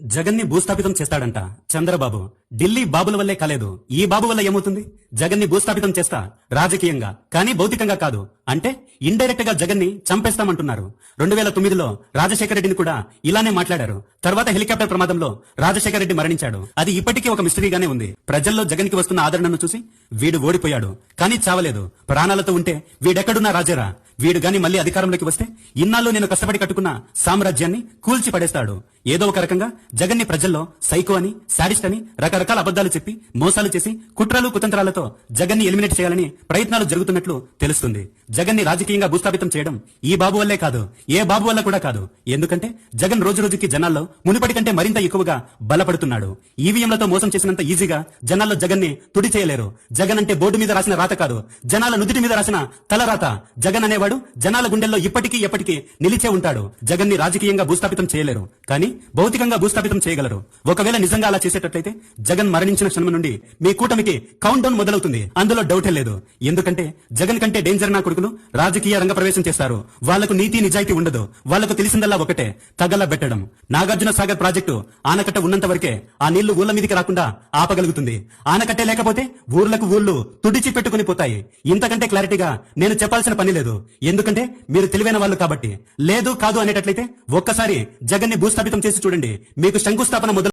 జగన్ని భూస్థాపితం చేస్తాడంట. చంద్రబాబు ఢిల్లీ బాబుల వల్లే కాలేదు. ఈ బాబు వల్ల ఏమవుతుంది? జగన్ని భూస్థాపితం చేస్తా రాజకీయంగా కానీ భౌతికంగా కాదు. అంటే ఇండైరెక్ట్గా జగన్ని చంపేస్తామంటున్నారు. రెండు వేల తొమ్మిదిలో రాజశేఖర రెడ్డిని కూడా ఇలానే మాట్లాడారు. తర్వాత హెలికాప్టర్ ప్రమాదంలో రాజశేఖర రెడ్డి మరణించాడు. అది ఇప్పటికీ ఒక మిస్టరీగానే ఉంది. ప్రజల్లో జగన్కి వస్తున్న ఆదరణను చూసి వీడు ఓడిపోయాడు. కానీ చావలేదు. ప్రాణాలతో ఉంటే వీడెక్కడున్నా రాజేరా? వీడు గాని మళ్ళీ అధికారంలోకి వస్తే ఇన్నాళ్ళు నేను కష్టపడి కట్టుకున్న సామ్రాజ్యాన్ని కూల్చి పడేస్తాడు. ఏదో ఒక రకంగా జగన్ని ప్రజల్లో సైకో అని శాడిస్ట్ అని రకరకాల అబద్దాలు చెప్పి మోసాలు చేసి కుట్రలు కుతంత్రాలతో జగన్ని ఎలిమినేట్ చేయాలని ప్రయత్నాలు జరుగుతున్నట్లు తెలుస్తుంది. జగన్ని రాజకీయంగా భూస్థాపితం చేయడం ఈ బాబు వల్లే కాదు ఏ బాబు వల్ల కూడా కాదు. ఎందుకంటే జగన్ రోజు రోజుకి జనాల్లో మునుపటి కంటే మరింత ఎక్కువగా బలపడుతున్నాడు. ఈవీఎంలతో మోసం చేసినంత ఈజీగా జనాల్లో జగన్ని తుడి చేయలేరు. జగన్ అంటే బోర్డు మీద రాసిన రాత కాదు జనాల నుదిటి మీద రాసిన తలరాత జగన్ అనేవాడు జనాల గుండెల్లో ఇప్పటికీ ఎప్పటికీ నిలిచే ఉంటాడు. జగన్ని రాజకీయంగా భూస్థాపితం చేయలేరు కానీ భౌతికంగా భూస్థాపితం చేయగలరు. ఒకవేళ నిజంగా అలా చేసేటట్లయితే జగన్ మరణించిన క్షణం నుండి మీ కూటమికి కౌంట్ డౌన్ మొదలవుతుంది. అందులో డౌటే లేదు. ఎందుకంటే జగన్ కంటే డేంజర్ నా నాయకులు రాజకీయ రంగ ప్రవేశం చేస్తారు. వాళ్ళకు నీతి నిజాయితీ ఉండదు. వాళ్ళకు తెలిసిందల్లా ఒకటే తగలబెట్టడం నాగార్జున సాగర్ ప్రాజెక్టు ఆనకట్ట ఉన్నంత వరకే ఆ నీళ్ళు ఊళ్ళ మీదకి రాకుండా ఆపగలుగుతుంది. ఆనకట్టే లేకపోతే ఊర్లకు ఊళ్ళు తుడిచి పెట్టుకుని పోతాయి. ఇంతకంటే క్లారిటీగా నేను చెప్పాల్సిన పని లేదు. ఎందుకంటే మీరు తెలివైన వాళ్ళు కాబట్టి. లేదు కాదు అనేటట్లయితే ఒక్కసారి జగన్ని భూస్థాపితం చేసి చూడండి. మీకు శంకుస్థాపన మొదలు